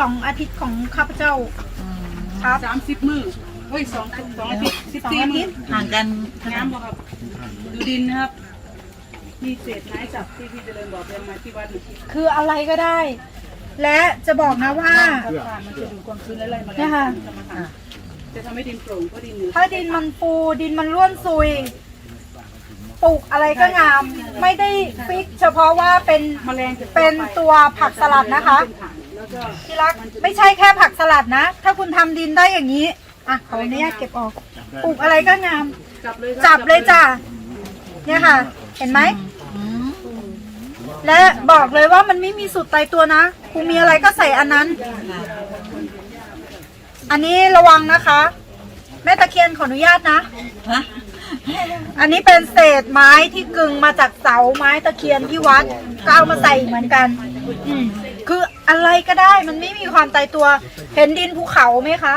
สองอาทิตย์ของข้าพเจ้า ครับ สามสิบมือเฮ้ยสองสองอาทิตย์สิบสองสี่อามืทิอตย์ห่างกันน้ำบ่ครับ ดูดินนะครับ มีเศษไม้จับที่พี่เจริญบอกเรียนมาที่วัดน่ะคืออะไรก็ได้ และจะบอกนะว่าถ้าผ่านมันจะดูดความชื้นและอะไรมาเนี่ยค่ะทำอาหารจะทำให้ดินโปร่งเพราะดินเหนือถ้าดินมันฟูดินมันร่วนซุยปลูกอะไรก็งาม ไม่ได้ฟิกเฉพาะว่าเป็นแมลงจะเป็นตัวผักสลัดนะคะแล้วก็ ที่รักไม่ใช่แค่ผักสลัดนะ ถ้าคุณทำดินได้อย่างนี้ อะขออนุญาตเก็บออกปลูกอะไรก็งาม จับเลยจับเลยจ้ะเนี่ยค่ะ เห็นไหม และบอกเลยว่ามันไม่มีสูตรตายตัวนะครูมีอะไรก็ใส่อันนั้น อันนี้ระวังนะคะ แม่ตะเคียนขออนุญาตนะฮะอันนี้เป็นเศษไม้ที่กึ่งมาจากเสาไม้ตะเคียนที่วัดก็เอามาใส่เหมือนกัน อืมคือ อะไรก็ได้มันไม่มีความตายตัว เห็นดินภูเขาไหมคะ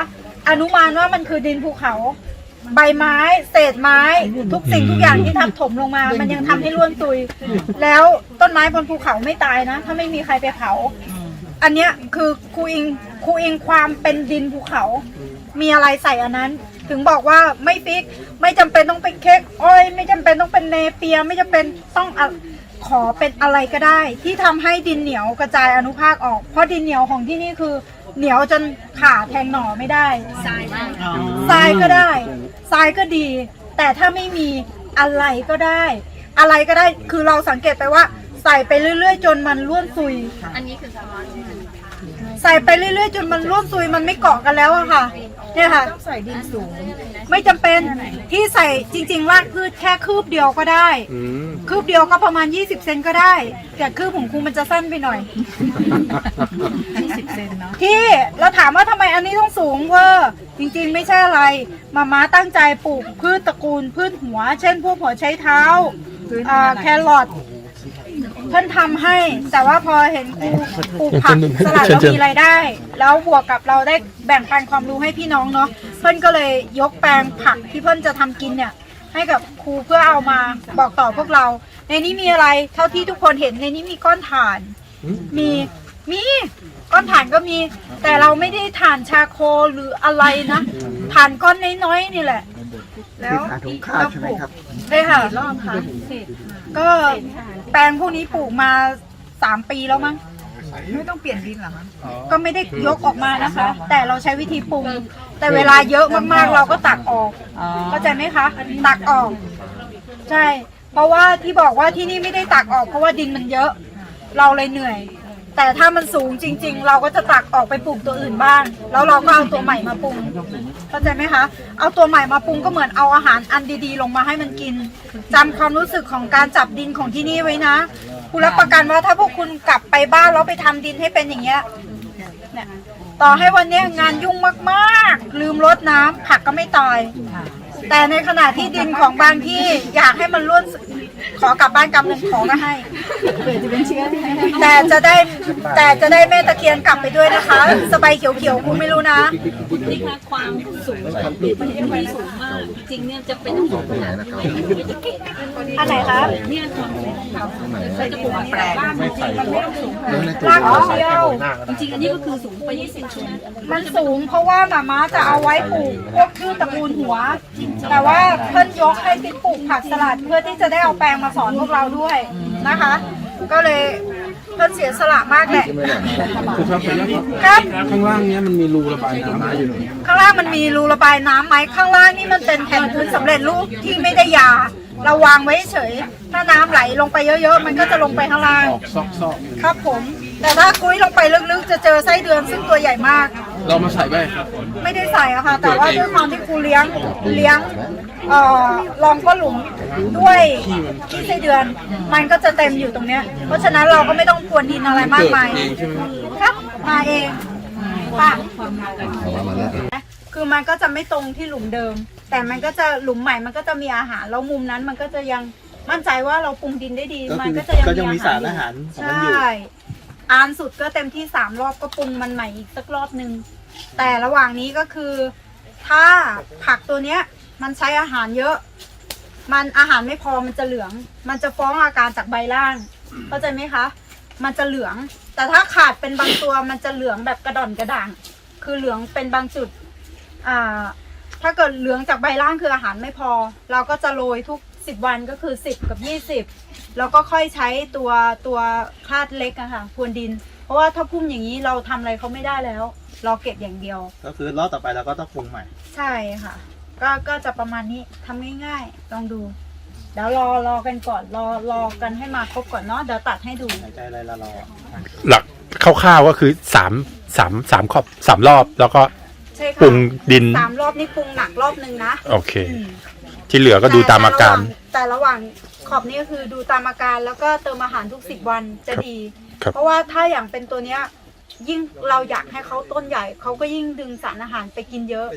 อนุมานว่ามันคือดินภูเขา ใบไม้ เศษไม้ ทุกสิ่งทุกอย่างที่ทับถมลงมา มันยังทำให้ร่วนตุย แล้วต้นไม้บนภูเขาไม่ตายนะ ถ้าไม่มีใครไปเผา อันเนี้ยคือครูอิงครูอิงความเป็นดินภูเขา มีอะไรใส่อันนั้น ถึงบอกว่าไม่ฟิก ไม่จำเป็นต้องเป็นเค้กอ้อย ไม่จำเป็นต้องเป็นเนเปีย ไม่จำเป็นต้องอะ ขอเป็นอะไรก็ได้ ที่ทำให้ดินเหนียวกระจายอนุภาคออก เพราะดินเหนียวของที่นี่คือ เหนียวจนขาแทงหน่อไม่ได้ทรายอ๋อทรายก็ได้ทรายก็ดี แต่ถ้าไม่มีอะไรก็ได้ อะไรก็ได้คือเราสังเกตไปว่า ใส่ไปเรื่อย ๆ จนมันร่วนซุยใส่ไปเรื่อยๆ จนมันร่วมซุยมันไม่เกาะกันแล้วอะค่ะ เนี่ยค่ะใส่ดินสูง ไม่จำเป็นที่ใส่จริงๆรากพืชแค่คืบเดียวก็ได้คืบเดียวก็ประมาณ 20 เซนก็ได้ แต่คืบของครูมันจะสั้นไปหน่อย 20เซนเนาะที่เราถามว่าทำไมอันนี้ต้องสูงเวอร์จริงๆไม่ใช่อะไร มาม่าตั้งใจปลูกพืชตระกูลพืชหัว เช่นพวกหัวไชเท้าอ่าแครอท เพิ่นทำให้ แต่ว่าพอเห็นครูปลูกผักสลัดแล้วมีรายได้ แล้วบวกกับเราได้แบ่งปันความรู้ให้พี่น้องเนาะเพิ่นก็เลยยกแปลงผักที่เพิ่นจะทำกินเนี่ย ให้กับครูเพื่อเอามาบอกต่อพวกเรา ในนี้มีอะไรเท่าที่ทุกคนเห็นในนี้มีก้อนถ่าน มีมีก้อนถ่านก็มี แต่เราไม่ได้ถ่านชาโคหรืออะไรนะถ่านก้อนน้อยๆนี่แหละ แล้วถุงข้าวใช่ไหมครับได้ค่ะรอบค่ะก็ แปลงพวกนี้ปลูกมาสามปีแล้วมั้งไม่ต้องเปลี่ยนดินเหรอคะก็ไม่ได้ยกออกมานะคะ แต่เราใช้วิธีปรุง แต่เวลาเยอะมากๆ เราก็ตักออกอ๋อเข้าใจไหมคะตักออก ใช่ เพราะว่าที่บอกว่าที่นี่ไม่ได้ตักออก เพราะว่าดินมันเยอะ เราเลยเหนื่อย แต่ถ้ามันสูงจริง ๆ เราก็จะตักออกไปปลูกตัวอื่นบ้าง แล้วเราก็เอาตัวใหม่มาปรุงเข้าใจไหมคะ เอาตัวใหม่มาปรุงก็เหมือนเอาอาหารอันดีๆ ลงมาให้มันกินจำความรู้สึกของการจับดินของที่นี่ไว้นะคุณรับประกันว่าถ้าพวกคุณกลับไปบ้านแล้วไปทำดินให้เป็นอย่างเงี้ยเนี่ยต่อให้วันเนี้ยงานยุ่งมากๆ ลืมรดน้ำผักก็ไม่ตาย แต่ในขณะที่ดินของบางที่อยากให้มันร่วน ขอกลับบ้านกำหนึ่งขอก็ให้แต่จะได้แต่จะได้แม่ตะเคียนกลับไปด้วยนะคะ สบายเขียวๆคุณไม่รู้นะ นี่ค่ะความสูงของดินมันจะมีสูงมาก จริงๆเนี่ยจะเป็นต้องสูงขนาดนี้ไม่จะเก่งอันไหนคะเนี่ยความสูงของเขาเขาจะปลูกแปลงรากเชียวจริงๆอันนี้ก็คือสูงไป20ชั้นมันสูงเพราะว่าหมาม้าจะเอาไว้ปลูกพวกพืชตระกูลหัว แต่ว่าเพิ่นยกให้ติ๊กปลูกผักสลัดเพื่อที่จะได้เอาแปลงมาสอนพวกเราด้วยนะคะ ก็เลย เพิ่นเสียสละมากแหละคือครับเป็นครับข้างล่างเนี้ยมันมีรูระบายน้ำอยู่ข้างล่างมันมีรูระบายน้ำไหมข้างล่างนี่มันเป็นแผ่นพื้นสำเร็จรูปที่ไม่ได้ยา เราวางไว้เฉย ถ้าน้ำไหลลงไปเยอะๆ มันก็จะลงไปข้างล่างออกซอกซอกครับผม แต่ถ้ากุ้ยลงไปลึกๆ จะเจอไส้เดือนซึ่งตัวใหญ่มาก เรามาใส่ไปไม่ได้ใส่อะค่ะ แต่ว่าด้วยความที่ครูเลี้ยงเลี้ยงเอ่อลองก็หลุมด้วยขี้ไส้เดือน มันก็จะเต็มอยู่ตรงเนี้ย เพราะฉะนั้นเราก็ไม่ต้องพรวนดินอะไรมากเกิดมายเองใช่ไหมครับมาเองป่ะคือมันก็จะไม่ตรงที่หลุมเดิม แต่มันก็จะหลุมใหม่มันก็จะมีอาหารแล้วมุมนั้นมันก็จะยังมั่นใจว่าเราปรุงดินได้ดีก็มันคือก็จะยังก็ยังมีสารอาหารของมันอยู่ใช่ อานสุดก็เต็มที่สามรอบก็ปรุงมันใหม่อีกสักรอบหนึ่งแต่ระหว่างนี้ก็คือ ถ้าผักตัวเนี้ย มันใช้อาหารเยอะ มันอาหารไม่พอมันจะเหลือง มันจะฟ้องอาการจากใบล่างเข้าใจไหมคะ มันจะเหลือง แต่ถ้าขาดเป็นบางตัวมันจะเหลืองแบบกระดอนกระด่าง คือเหลืองเป็นบางจุด อ่า ถ้าเกิดเหลืองจากใบล่างคืออาหารไม่พอ เราก็จะโรยทุก สิบวันก็คือสิบกับยี่สิบแล้วก็ค่อยใช้ตัวตัวคลาดเล็กอะค่ะพรวนดิน เพราะว่าถ้าพุ่มอย่างนี้เราทำอะไรเขาไม่ได้แล้วเราเก็บอย่างเดียว ก็คือรอบต่อไปเราก็ต้องปรุงใหม่ ใช่ค่ะ ก็ก็จะประมาณนี้ทำง่ายๆ ลองดู เดี๋ยวรอรอกันก่อนรอรอกันให้มาครบก่อนเนาะเดี๋ยวตัดให้ดู หายใจอะไรละรอหลักคร่าวๆก็คือสามสามสามขอบสามรอบแล้วก็ใช่ปรุค่ะงดิน สามรอบนี่ปรุงหนักรอบหนึ่งนะโอเค อืม ที่เหลือก็ดูตามอาการ แต่ระหว่างขอบนี้ก็คือดูตามอาการแล้วก็เติมอาหารทุกสิบวันจะดี ครับ เพราะว่าถ้าอย่างเป็นตัวเนี้ยยิ่งเราอยากให้เขาต้นใหญ่เขาก็ยิ่งดึงสารอาหารไปกินเยอะ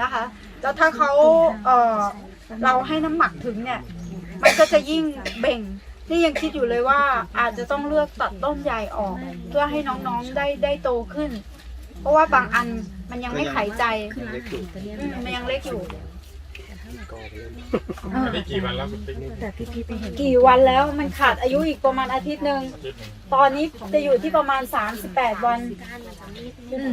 นะคะ แล้วถ้าเขาเออเราให้น้ำหมักถึงเนี่ย มันก็จะยิ่งเบ่ง นี่ยังคิดอยู่เลยว่าอาจจะต้องเลือกตัดต้นใหญ่ออก เพื่อให้น้องๆได้ได้โตขึ้น เพราะว่าบางอันมันยังไม่ไขใจยังเล็กอยู่ อืมมันยังเล็กอยู่กี่วันแล้วมันขาดอายุอีกประมาณอาทิตย์หนึ่งตอนนี้จะอยู่ที่ประมาณ 38 วันอืม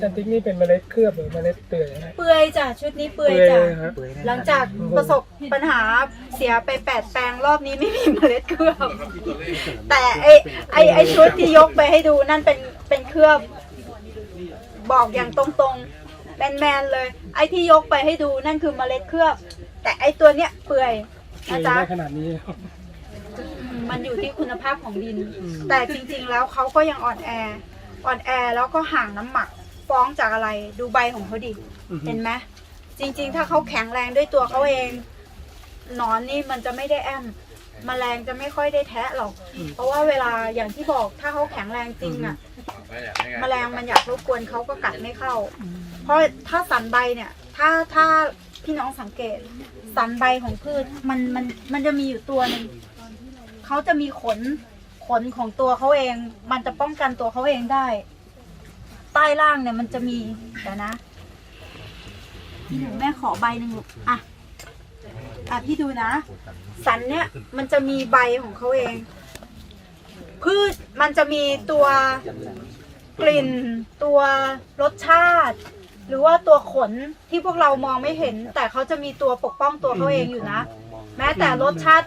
จันทิกนี่เป็นเมล็ดเคลือบหรือเมล็ดเปื่อยนะเปื่อยจ้ะชุดนี้เปื่อยจ้ะครับหลังจากประสบปัญหาเสียไปแปดแปลงรอบนี้ไม่มีเมล็ดเคลือบ แต่ไอไอไอชุดที่ยกไปให้ดูนั่นเป็นเป็นเคลือบ บอกอย่างตรงๆ แมนๆเลย ไอที่ยกไปให้ดูนั่นคือเมล็ดเคลือบ แต่ไอตัวเนี้ยเปื่อยเปื่นะอยจ๊ะ ได้ขนาดนี้ มันอยู่ที่คุณภาพของดิน แต่จริงๆแล้วเขาก็ยังอ่อนแอ อ่อนแอแล้วก็ห่างน้ำหมัก ฟ้องจากอะไร ดูใบของเขาดิเห็นไหมจริง ๆ ถ้าเขาแข็งแรงด้วยตัวเขาเองหนอนนี่มันจะไม่ได้แอมมแมลงจะไม่ค่อยได้แทะหรอก เพราะว่าเวลาอย่างที่บอกถ้าเขาแข็งแรงจริงอะมแมลงมันอยากรบกวนเขาก็กัดไม่เข้า เพราะถ้าสันใบเนี่ย ถ้าถ้าพี่น้องสังเกต สันใบของพืชมันมันมันจะมีอยู่ตัวหนึ่งเขาจะมีขนขนของตัวเขาเอง มันจะป้องกันตัวเขาเองได้ ใต้ล่างเนี่ยมันจะมีเดี๋ยวนะพี่หนูแม่ขอใบหนึ่งลูกอะอะพี่ดูนะ สันเนี่ยมันจะมีใบของเขาเอง พืชมันจะมีตัวกลิ่นตัวรสชาติ หรือว่าตัวขนที่พวกเรามองไม่เห็น แต่เขาจะมีตัวปกป้องตัวเขาเองอยู่นะ แม้แต่รสชาติ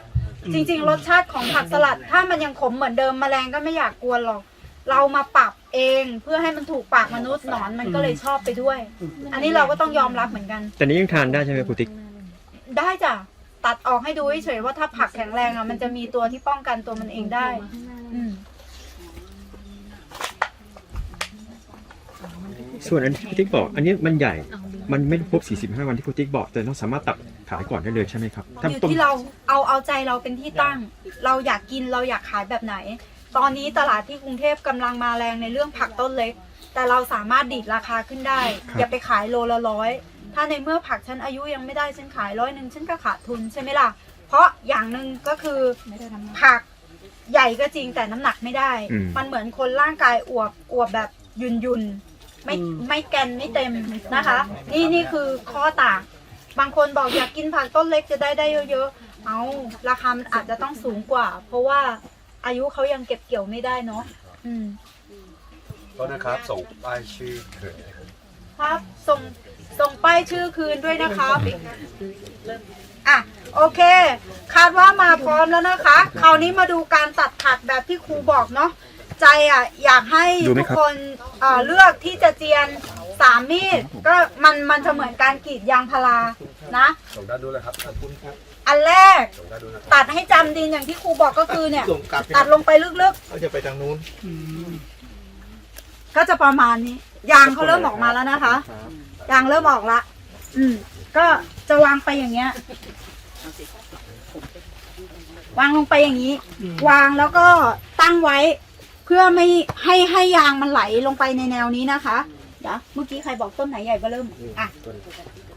จริง ๆ รสชาติของผักสลัด ถ้ามันยังขมเหมือนเดิมแมลงก็ไม่อยากกวนหรอกเรามาปรับเองเพื่อให้มันถูกปากมนุษย์หนอนมันก็เลยชอบไปด้วย อันนี้เราก็ต้องยอมรับเหมือนกัน แต่นี้ยังทานได้ใช่ไหมครูติ๊กได้จ้ะตัดออกให้ดูเฉยๆว่าถ้าผักแข็งแรงอะมันจะมีตัวที่ป้องกันตัวมันเองได้ อืม ส่วนอันที่ครูติ๊กบอก อันนี้มันใหญ่ มันไม่ครบ 45 วันที่ครูติ๊กบอก แต่เราสามารถตัดขายก่อนได้เลยใช่ไหมครับถ้าอยู่ต้นที่เราเอาเอาใจเราเป็นที่ตั้ง เราอยากกินเราอยากขายแบบไหน ตอนนี้ตลาดที่กรุงเทพกำลังมาแรงในเรื่องผักต้นเล็ก แต่เราสามารถดีดราคาขึ้นได้ อย่าไปขายโลละร้อยถ้าในเมื่อผักฉันอายุยังไม่ได้ฉันขายร้อยหนึ่งฉันก็ขาดทุนใช่ไหมล่ะ เพราะอย่างหนึ่งก็คือผักใหญ่ก็จริงแต่น้ำหนักไม่ได้ อืม มันเหมือนคนร่างกายอวบอวบแบบยุนยุนๆ ไม่ไม่แกนไม่เต็มนะคะ นี่นี่คือข้อต่าง บางคนบอกอยากกินผักต้นเล็กจะได้ได้เยอะๆเอาราคามันอาจจะต้องสูงกว่า เพราะว่าอายุเขายังเก็บเกี่ยวไม่ได้เนาะอืมก็นะครับส่งป้ายชื่อเถิดครับส่งส่งป้ายชื่อคืนด้วยนะครับอะโอเค คาดว่ามาพร้อมแล้วนะคะ คราวนี้มาดูการตัดผักแบบที่ครูบอกเนาะ ใจอะอยากให้ดูไหมทุกครับ คนเอ่อเลือกที่จะเจียนสามมีดก็มันมันจะเหมือนการกรีดยางพารานะส่งด้านนู้นเลยครับขอบคุณครับอันแรกส่งด้านนู้นนะครับตัดให้จำดินอย่างที่ครูบอกก็คือเนี่ย ส่งกลับตัดลงไปลึกเราจะไปทางนู้นๆก็จะประมาณนี้ ยางเขาเริ่มออกมาแล้วนะคะ ยางเริ่มออกละ อืม ก็จะวางไปอย่างเงี้ย วางลงไปอย่างนี้ วางแล้วก็ตั้งไว้เพื่อไม่ให้ให้ยางมันไหลลงไปในแนวนี้นะคะเดี๋ยวเมื่อกี้ใครบอกต้นไหนใหญ่ก็เริ่มอะ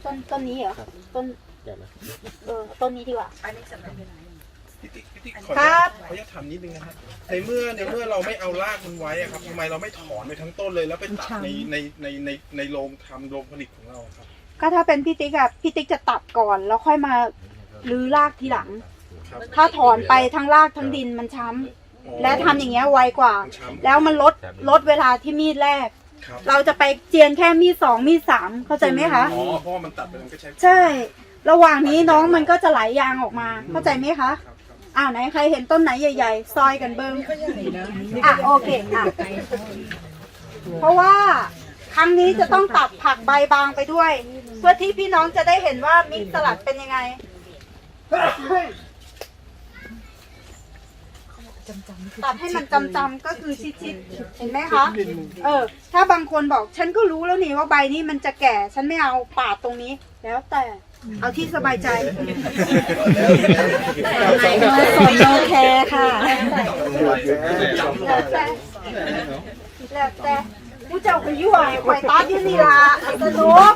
ต้นต้นนี้เหรอต้นเออต้นนี้ดีกว่าพี่ติ๊กพี่ติ๊กขอคอรันุญาบตขออนุญาตถามนิดนึงนะครับในเมื่อในเมื่อเราไม่เอารากมันไว้อะครับทำไมเราไม่ถอนไปทั้งต้นเลยแล้วไปตัดในในในในในโรงทำโรงผลิตของเราครับ ก็ถ้าเป็นพี่ติ๊กอะพี่ติ๊กจะตัดก่อนแล้วค่อยมารื้อรากทีหลังครับถ้าถอนไปทั้งรากทั้งดินมันช้ และทำอย่างเงี้ยไวกว่าแล้วมันลดลดเวลาที่มีดแรก ครับเราจะไปเจียนแค่มีดสองมีดสามเข้าใจไหมคะ อ๋อเพราะว่ามันตัดไปมันก็ใช้ใช่ ระหว่างนี้น้องมันก็จะไหลยางออกมา เข้าใจไหมคะอ่าไหนใครเห็นต้นไหนใหญ่ ๆ ซอยกันเบิ้งอะโอเคอะเพราะว่าครั้งนี้จะต้องตัดผักใบบางไปด้วย เพื่อที่พี่น้องจะได้เห็นว่ามิกซ์สลัดเป็นยังไง ตัดให้มันจำๆก็คือชิดๆเห็นไหมคะ เออ ถ้าบางคนบอก ฉันก็รู้แล้วนี่ว่าใบนี้มันจะแก่ ฉันไม่เอาปาดตรงนี้ แล้วแต่ เอาที่สบายใจสนโอเคค่ะ แล้วแต่แล้วแต่ผู้เจ้าก็ยั่วไข่ตัดอยู่นี่ล่ะสนุก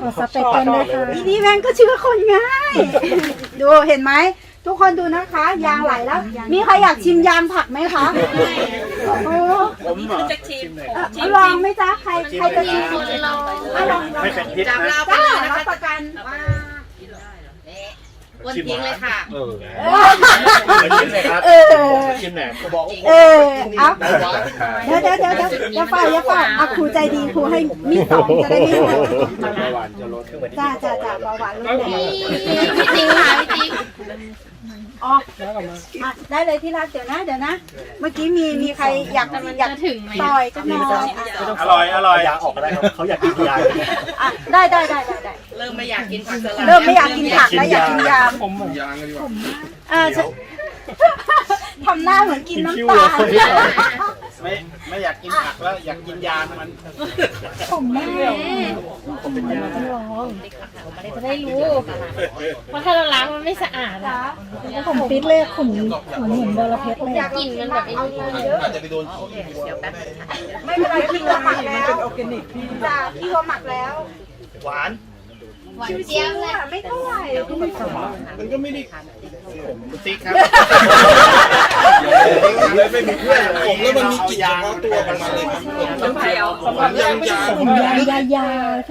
ขอสเต็ปกันนะคะทีนี้แม่งก็เชื่อคนง่าย ดูเห็นไหม ทุกคนดูนะคะ ยางไหลแล้ว มีใครอยากชิมยางผักไหมคะโอ้นี่คือจะชิมเอาลองไหมจ๊ะใครใครจะชิมคนลองเอาลองลองไม่เป็นพิษจับนะเราไปจ้าเลยนะรับคะประกันวั นทิ้งเลยค่ะ เออเออชิมแหนมบอกเออเอาเดี๋ยวเดี๋ยวเดี๋ยวเดี๋ยวอย่าฝ่าอย่าฝ่าอะครูใจดีครูให้มีดสองจะได้ไม่หมดหวานจะลดขึ้นไปจ้าจ้าจ้าเบาหวานลดแน่พี่ติ๊กค่ะพี่ติ๊กอ๋ออะได้เลยที่รักเดี๋ยวนะเดี๋ยวนะ เมื่อกี้มีมีใครอยากอยากถึงต่อยก็นอนอะอร่อยอร่อยยางออกก็ได้ครับเขาอยากกินยางอะได้ได้ได้ได้ได้ เริ่มไม่อยากกินผักสลัดเริ่มไม่อยากกินผักแล้วอยากกินยามผมยางกันดีกว่าอ่าฉันทำหน้าเหมือนกินน้ำตาลไม่ไม่อยากกินผักแล้วอยากกินยางมันผมแม่จะได้รู้ว่าถ้าเราล้างมันไม่สะอาดอะผมปิดเลยขุนขุนเหมือนบอระเพ็ดเลยกลิ่นมันแบบไอ้นี่อาจจะไปโดนขี้วัวได้ไม่เป็นไรพี่ว่าหมักแล้วจ้าพี่ว่าหมักแล้ว หวาน หวานเจี๊ยบเลยไม่เท่าไหร่มันก็ไม่ได้คุณติ๊กครับเลยไม่มีเพื่อนผมแล้วมันมีกลิ่นเฉพาะตัวของมันเลยครับผมผมยางยาผมยายายา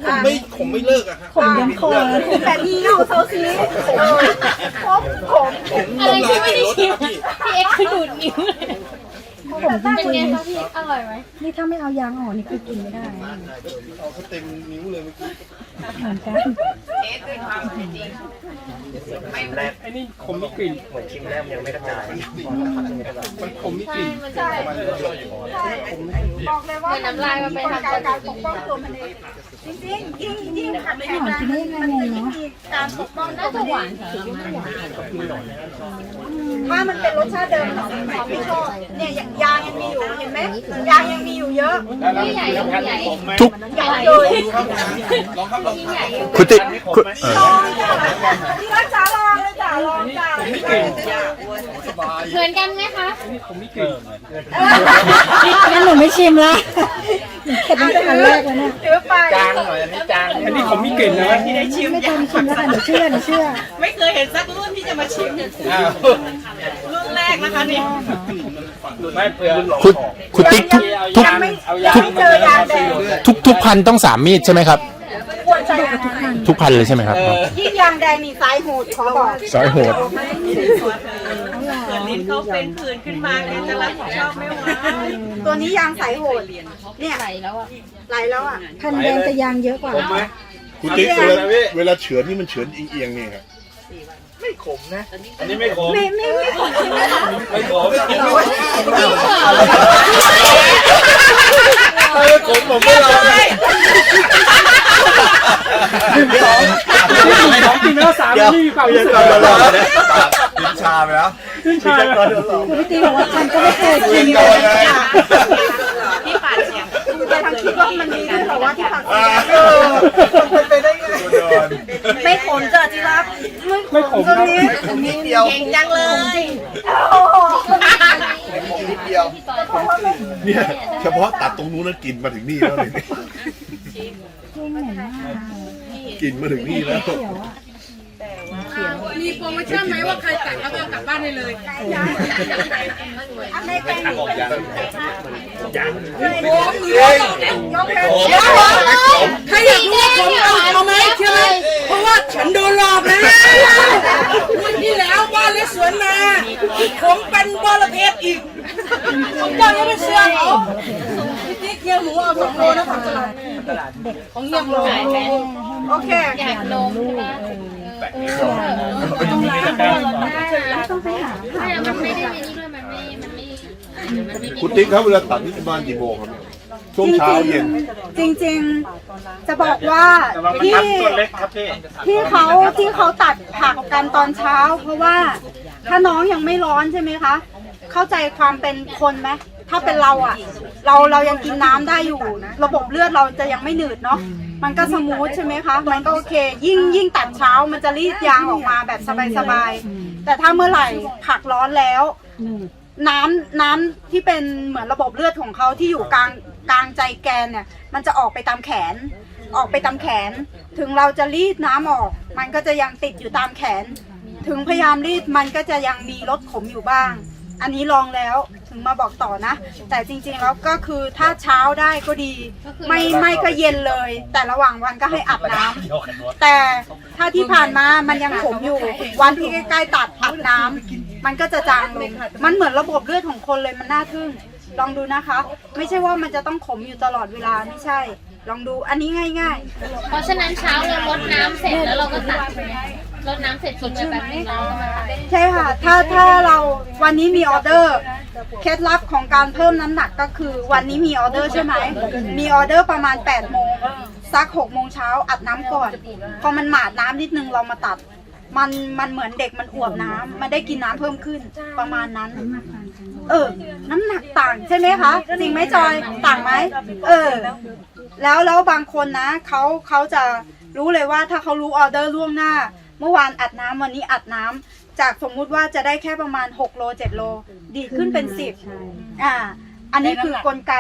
ผมไม่ผมไม่เลิกอะฮะผมยังคอแต่นี่เงาเซาซีผมผมผมอะไรที่ไม่ได้ชิมพี่เอ็กซ์ดูดนิ้วเลย ผมเป็นไงคะพี่อร่อยไหมนี่ถ้าไม่เอายางออกนี่คือกินไม่ได้ เอาเขาเต็มนิ้วเลยเมื่อกี้ เหมือนกันไอ้นี่ผมมีกลิ่นเหมือนชิมแล้วยังไม่กระจายมันผมมีกใช่ลิ่นมันจะใช่บอกเลยว่าเหมือนน้ำลายมันไปทางการการปกป้องตัวมันเองจ ริงๆยิ่งยิ่งขัดแย้งกันมันมีวิธีการปกป้องน่าจะหวานถ้ามันเป็นรสชาติเดิมของของไม่ชอบเนี่ยอย่างยางยังมีอยู่เห็นไหมยางยังมีอยู่เยอะพี่ใหญ่พี่ใหญ่ทุกใหญ่เลยลองครับลองพี่ใหญ่คุณติ๊กคุณเออ ลองจ้ะที่รักจ๋าลองเลยจ๋าลองจ้ะสบายเหมือนกันไหมคะผมมีกลิ่นงั้นหนูไม่ชิมละเข็ดตั้งแต่อันแรกแล้วเนี่ยถือไปจางหน่อยอันนี้จางอันนี้ผมมีกลิ่นนะไม่ทำชิมแล้วค่ะหนูเชื่อหนูเชื่อ ไม่เคยเห็นสักรุ่นที่จะมาชิมรุ่นแรกนะคะนี่ไม่เปลือกคุณคุณติ๊กทุกทุกยังไม่ยังไม่เจอยางแดงทุกทุกพันต้องสามมีดใช่ไหมครับควรใช้ทุกพัน ทุกพันเลยใช่ไหมครับ ยิ่งยางแดงนี่สายโหดขอบอกสายโหดลิ้นเขาเป็นผื่นขึ้นมาแกจะรับผิดชอบไม่ไหวตัวนี้ยางสายโหดเนี่ยใส่แล้วอะไหลแล้วอะพันแดงจะยางเยอะกว่า คุณติ๊กเวลาเวลาเฉือนนี่มันเฉือนเอียงๆนี่ครับไม่ขมนะอันนี้ไม่ขมไม่ไม่ไม่ขมใช่ไหมคะไม่ขมไม่ขมเออผมผมไม่ลอง ของสองจริงแล้วสามนี่มีความรู้สึกกินชาไปแล้วขึ้นชาคุณพี่ตีบอกว่าฉันก็ไม่เคยกินโดนเลยที่ปาดเสียงแต่ทางคิดว่ามันมีด้วยเหรอว่าที่ผักอ่าเออมันไปได้ไงโดนไม่ขมจ้ะที่รักไม่ขมตรงครับนี้ผมนิดเดียวเก่งจังเลยโอ้โหผมนิดเดียว เนี่ยเฉพาะตัดตรงนู้นแล้วกินมาถึงนี่แล้วเลย กินมาถึงนี่แล้วคมีโปรโมชั่นไหมว่าใครตัดแล้วก็กลับบ้านได้เลยอันในแกงนี้ใครอยากรู้ว่าผมเอาเอาไหมใช่ไหมเพราะว่าฉันโดนหลอกนะวันที่แล้วบ้านเลสวนมาผมเป็นบอลเพชรอีกผมเจ้ายังไม่เชื่อเขาพี่ติ๊กเฮียหมูเอาสองโลนะของตลาดของเฮียโล โอเคอยากลงใช่ไหมไม่มันไม่ได้มีนี่ด้วยมันไม่ มันไม่มันไม่มีคุณติ๊กครับเวลาตัดนี่ประมาณกี่โมงครับเนี่ยช่วงเช้าเย็น จริงๆจะบอกว่าระวังมันที่ทับต้นเล็กครับพี่ที่เขาที่เขาตัดผักกันตอนเช้า เพราะว่าถ้าน้องยังไม่ร้อนใช่ไหมคะ เข้าใจความเป็นคนไหมถ้าเป็นเราอะเราเรายังกินน้ำได้อยู่ ระบบเลือดเราจะยังไม่หนืดเนาะ มันก็สมูทใช่ไหมคะ มันก็โอเค ยิ่งยิ่งตัดเช้ามันจะรีดยางออกมาแบบสบายๆ แต่ถ้าเมื่อไหร่ผักร้อนแล้ว น้ำน้ำที่เป็นเหมือนระบบเลือดของเขาที่อยู่กลางกลางใจแกนเนี่ย มันจะออกไปตามแขน ออกไปตามแขน ถึงเราจะรีดน้ำออก มันก็จะยังติดอยู่ตามแขน ถึงพยายามรีดมันก็จะยังมีรสขมอยู่บ้าง อันนี้ลองแล้ว ถึงมาบอกต่อนะ แต่จริงๆแล้วก็คือถ้าเช้าได้ก็ดี ไม่ไม่ก็เย็นเลย แต่ระหว่างวันก็ให้อาบน้ำแต่ถ้าที่ผ่านมามันยังขมอยู่ วันที่ใกล้ๆตัดอาบน้ำมันก็จะจางลงมันเหมือนระบบเลือดของคนเลยมันน่าทึ่ง ลองดูนะคะ ไม่ใช่ว่ามันจะต้องขมอยู่ตลอดเวลาไม่ใช่ ลองดูอันนี้ง่าย ๆ เพราะฉะนั้นเช้าเราลดน้ำเสร็จแล้วเราก็ตัดใช่ไหมลดน้ำเสร็จสุดไปแป๊บนึงแล้วเราก็มาตัด ใช่ค่ะ ถ้าถ้าเราวันนี้มีออเดอร์ เคล็ดลับของการเพิ่มน้ำหนักก็คือวันนี้มีออเดอร์ใช่ไหม มีออเดอร์ประมาณ8โมงสัก6โมงเช้าอัดน้ำก่อน พอมันหมาดน้ำนิดนึงเรามาตัด มันมันเหมือนเด็กมันอวบน้ำมันได้กินน้ำเพิ่มขึ้นประมาณนั้น เออ น้ำหนักต่างใช่ไหมคะจริงไหมจอยต่างไหมเออ แล้วแล้วบางคนนะเขาเขาจะรู้เลยว่าถ้าเขารู้ออเดอร์ล่วงหน้า เมื่อวานอัดน้ำวันนี้อัดน้ำจากสมมุติว่าจะได้แค่ประมาณ6โล7โล ดีดขึ้นเป็น10อ่า อันนี้คือกลไก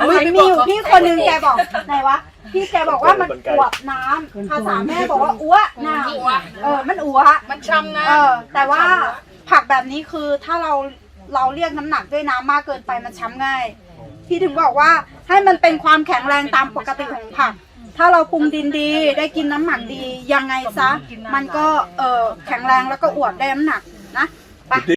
อุ๊ยมีอยู่พี่คนนึงแกบอกไหนวะพี่แกบอกว่ามันอวบน้ำภาษาแม่บอกว่าอ้วน้ำเออมันอ้ว มันช้ำนะเออแต่ว่าผักแบบนี้คือถ้าเราเราเรียกน้ำหนักด้วยน้ำมากเกินไปมันช้ำง่าย พี่ถึงบอกว่าให้มันเป็นความแข็งแรงตามปกติของผัก ถ้าเราปรุงดินดี ได้กินน้ำหมักดียังไงซะ มันก็เออแข็งแรงแล้วก็อวดได้น้ำหนักนะไป